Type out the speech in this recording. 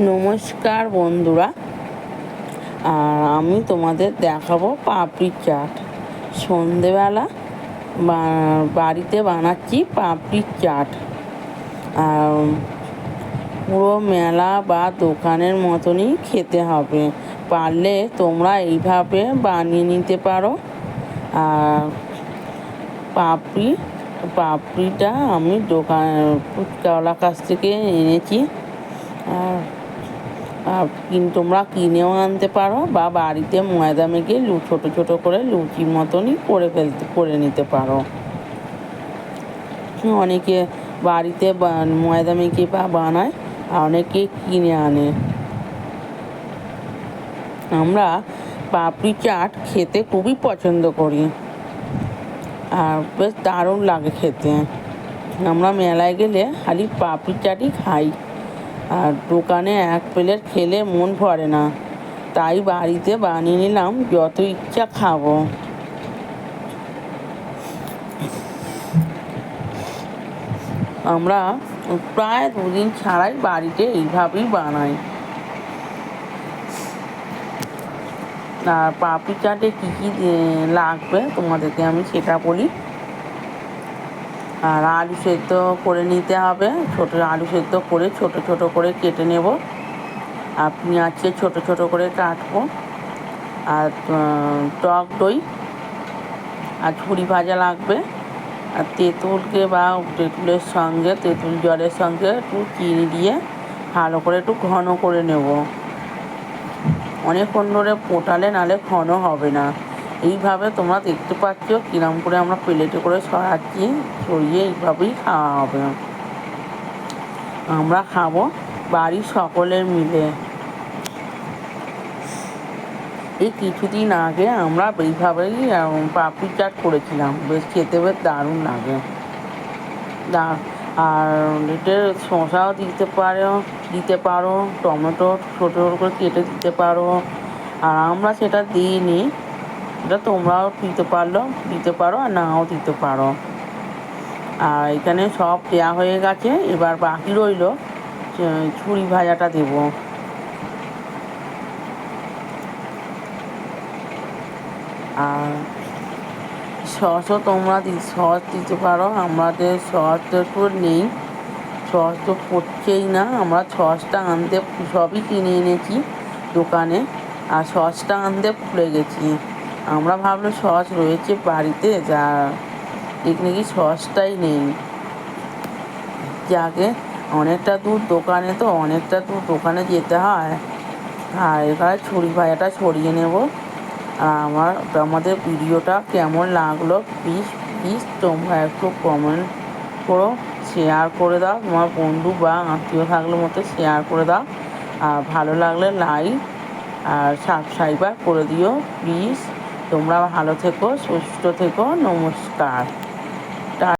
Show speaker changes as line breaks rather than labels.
নমস্কার বন্ধুরা। আর আমি তোমাদের দেখাবো পাপড়ি চাট। সন্ধেবেলা বাড়িতে বানাচ্ছি পাপড়ি চাট। আর পুরো মেলা বা দোকানের মতনই খেতে হবে। পারলে তোমরা এইভাবে বানিয়ে নিতে পারো। আর পাপড়ি, পাপড়িটা আমি দোকান ফুচকাওয়ালার কাছ থেকে এনেছি। আর তোমরা কিনেও আনতে পারো বা বাড়িতে ময়দা মেখে লু, ছোটো ছোটো করে লুচি মতনই করে ফেলতে, করে নিতে পারো। অনেকে বাড়িতে ময়দা মেখে বা বানায়, আর অনেকে কিনে আনে। আমরা পাপড়ি চাট খেতে খুবই পছন্দ করি। আর বেশ দারুণ লাগে খেতে। আমরা মেলায় গেলে খালি পাপড়ি চাটই খাই। আর দোকানে এক প্লেট খেলে মন ভরে না। তাই বাড়িতে বানিয়ে নিলাম, যত ইচ্ছা খাব। আমরা প্রায় দুদিন ছাড়াই বাড়িতে এইভাবেই বানাই। আর পাপড়ি চাটে কী কী লাগবে তোমাদেরকে আমি সেটা বলি। আর আলু সেদ্ধ করে নিতে হবে। ছোটো আলু সেদ্ধ করে ছোট ছোট করে কেটে নেব। আর পেঁয়াজকে ছোট ছোট করে কাটবো। আর টক দই আর ঝুড়ি ভাজা লাগবে। আর তেঁতুলকে বা তেঁতুলের সঙ্গে, তেঁতুল জলের সঙ্গে একটু চিনি দিয়ে ভালো করে একটু ঘন করে নেব। অনেকক্ষণ ধরে পোটালে নালে ঘন হবে না। এইভাবে তোমরা দেখতে পাচ্ছ কিরম করে আমরা প্লেটে করে সরাচ্ছি সরিয়ে এইভাবেই খাওয়া হবে আমরা খাব বাড়ির সকলের মিলে। এই কিছুদিন আগে আমরা এইভাবেই পাপড়ি চাট করেছিলাম। বেশ খেতে বেশ দারুণ লাগে। দা, আর এতে শসাও দিতে পারো দিতে পারো, টমেটো ছোটো ছোটো করে কেটে দিতে পারো। আর আমরা সেটা দিইনি। এটা তোমরাও দিতে পারল, দিতে পারো আর নাও দিতে পারো। আর এখানে সব দেওয়া হয়ে গেছে, এবার বাকি রইল ছুরি ভাজাটা দেবো। আর সসও তোমরা সস দিতে পারো, আমাদের সস তো নেই, সস তো পড়ছেই না, আমরা সসটা আনতে সবই কিনে এনেছি দোকানে, আর সসটা আনতে ভুলে গেছি। আমরা ভাবলো সস রয়েছে বাড়িতে, যা এখানে কি সসটাই নেই। যাকে অনেকটা দূর দোকানে তো, অনেকটা দূর দোকানে যেতে হয়। আর এবারে ছুরি ভাজাটা সরিয়ে নেব। আর আমার, আমাদের ভিডিওটা কেমন লাগল প্লিজ প্লিজ তোমরা একটু কমেন্ট করো শেয়ার করে দাও। তোমার বন্ধু বা আত্মীয় থাকলে মতো শেয়ার করে দাও। আর ভালো লাগলে লাইক আর সাবস্ক্রাইবার করে দিও প্লিজ তোমরা ভালো থেকো সুস্থ থেকো নমস্কার।